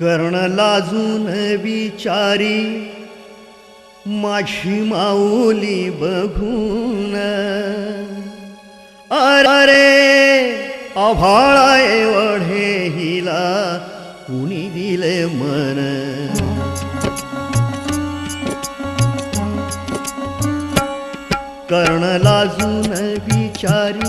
कर्ण लाजून विचारी माझी माऊली बघून अरे आभाळा एवढे हिला कुणी दिले मन? कर्ण लाजून विचारी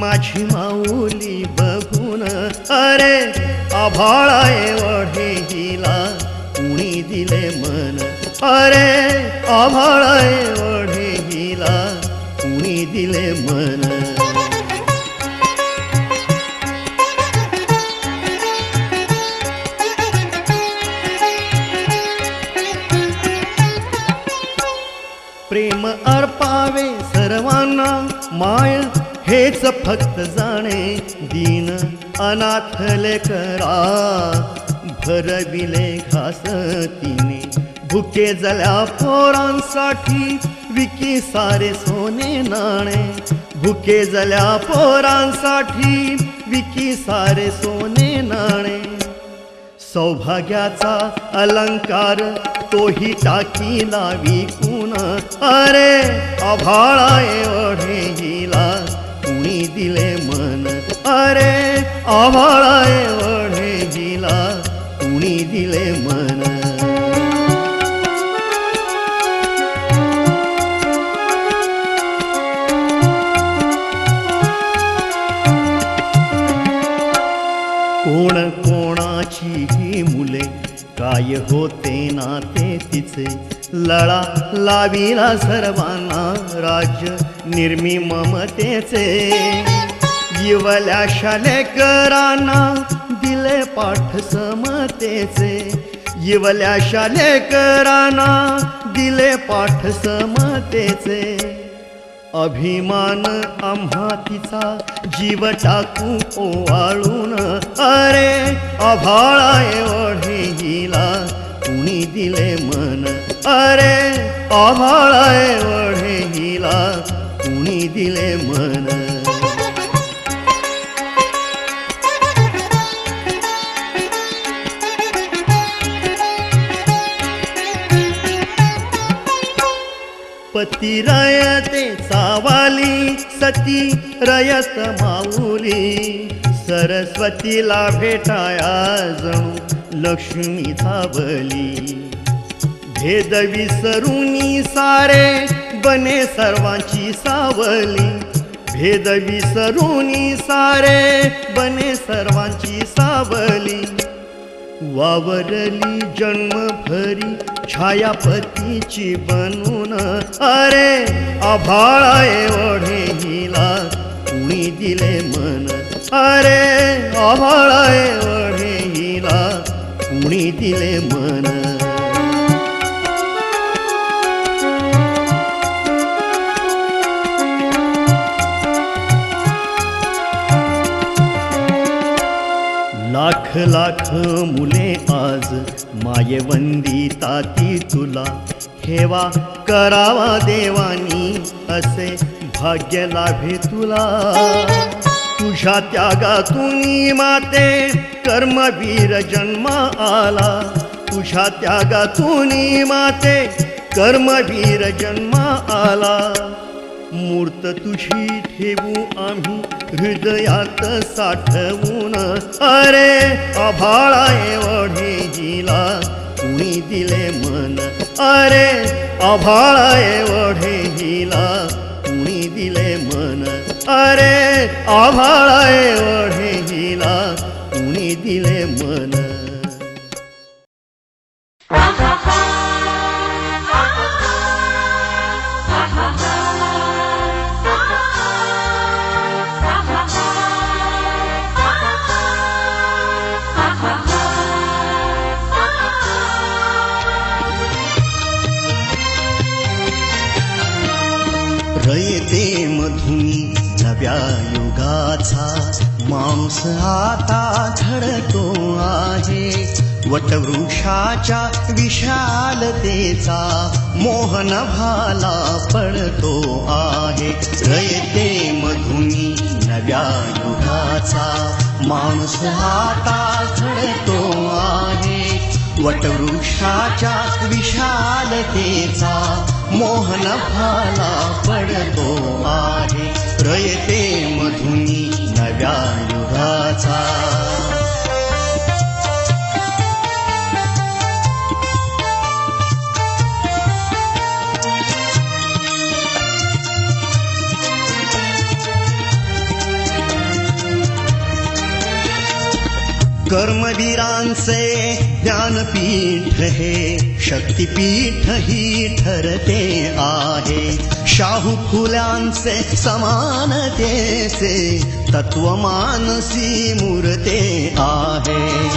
माझी माऊली बघून अरे आभाळा एवढे हिला. कुणी दिले मन? अरे आभाळा एवढे हिला. कुणी दिले मन? प्रेम अर्पावे सर्वांना माय हेच फक्त जाणे दीन. अनाथले करा भरविले घास तिने भुके जल्या पोरांसाठी विकी सारे सोने नाणे. भुके जल्या पोरांसाठी विकी सारे सोने नाणे. सौभाग्याचा अलंकार तोही टाकीला विकून अरे अभाळा एवढे हिला कुणी दिले मन? अरे अभाळा एवढे हिला कुणी दिले मन? कोण कोणाची ही मुले काय होते नाते तिचे? लळा लाविला सर्वांना राज्य निर्मी ममतेचे इवल्या शालेकरांना दिले पाठ समतेचे इवल्या शालेकरांना दिले पाठ समतेचे अभिमान आम्हा तिचा जीव टाकू ओवाळून. अरे अभाळा एवढे हिला कुणी दिले मन. अरे अभाळा एवढे हिला कुणी दिले मन. पती रयते सावाली सती रयत माऊली. सरस्वतीला भेटाया जणू लक्ष्मी धावली. भेद विसरुनी सारे बने सर्वांची सावली. भेद विसरुनी सारे बने सर्वांची सावली. वावरली जन्मभरी छायापतीची बनून अरे आभाळा एवढे हिला कुणी दिले मन. अरे आभाळा एवढे हिला कुणी दिले मन. लाख मुले आज. मायवंदी ताती तुला. ठेवा करावा देवानी. असे भाग्य लाभे तुला. तुझ्या त्यागातून माते. कर्मवीर जन्म आला. तुझ्या त्यागातून माते. कर्मवीर जन्म आला. मूर्त तुझी ठेवू आम्ही हृदयात साठवून. अरे आभाळा एवढे हिला कुणी दिले मन? अरे आभाळा एवढे हिला कुणी दिले मन? अरे आभाळा एवढे हिला कुणी दिले नव्या युगाचा मांस आता झडतो आहे. वटवृक्षाच्या विशालतेचा मोहन भाला पडतो आहे. रयते मधुनी नव्या युगाचा माणूस आता झडतो आहे. वटवृक्षाच्या विशालतेचा मोहन भाला पडतो आहे. रयते मधुनी नव्या युगाचा. कर्मवीरांचे ज्ञानपीठ हे शक्तिपीठ ही ठरते आहे. शाहू फुल्यांचे समानतेचे तत्वमानसी मूर्ते आहे.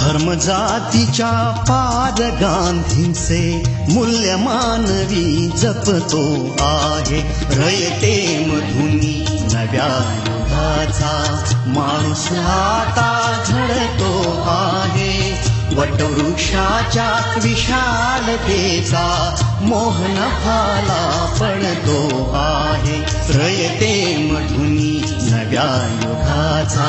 धर्म जातीच्या पाद गांधींचे मूल्य मानवी जपतो आहे. रयते मधुनी नव्या युगाचा माणूस आता घडतो आहे वटवृक्षाच्या विशालतेचा मोहन भाला पडतो आहे रयते मधुनी नव्या युगाचा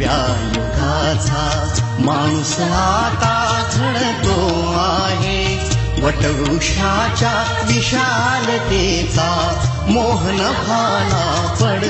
नव्या युगाचा माणूस आता घडतो आहे वटवृक्षाच्या विशालतेचा मोहन भाला पडतो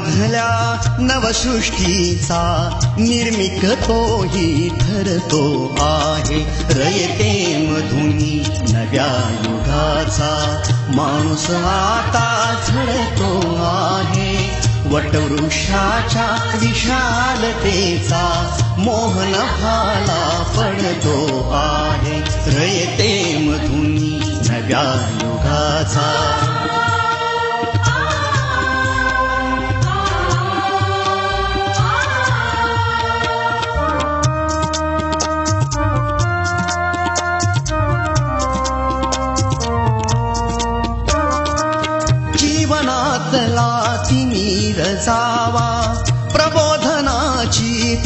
शून्यामधल्या नवसृष्टीचा निर्मिक तोही ठरतो आहे. रयते मधुनी नव्या युगाचा. माणूस आता झडतो आहे. वटवृक्षाच्या विशालतेचा मोहन भाला पडतो आहे. रयते मधुनी नव्या युगाचा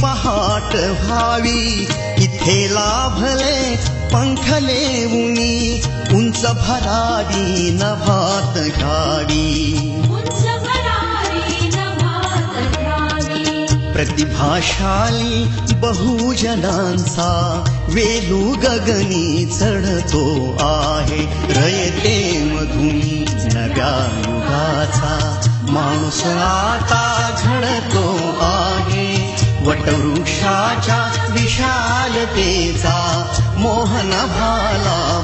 पहाट व्हावी. इथे लाभले पंख उनी उंच भरावी नभात घावी प्रतिभाशाली बहुजनांचा वेलू गगनी चढतो आहे. रयते मधुनी नव्या युगाचा. माणूस आता घडतो आहे. वटवृक्षाच्या विशालतेचा मोहन भाला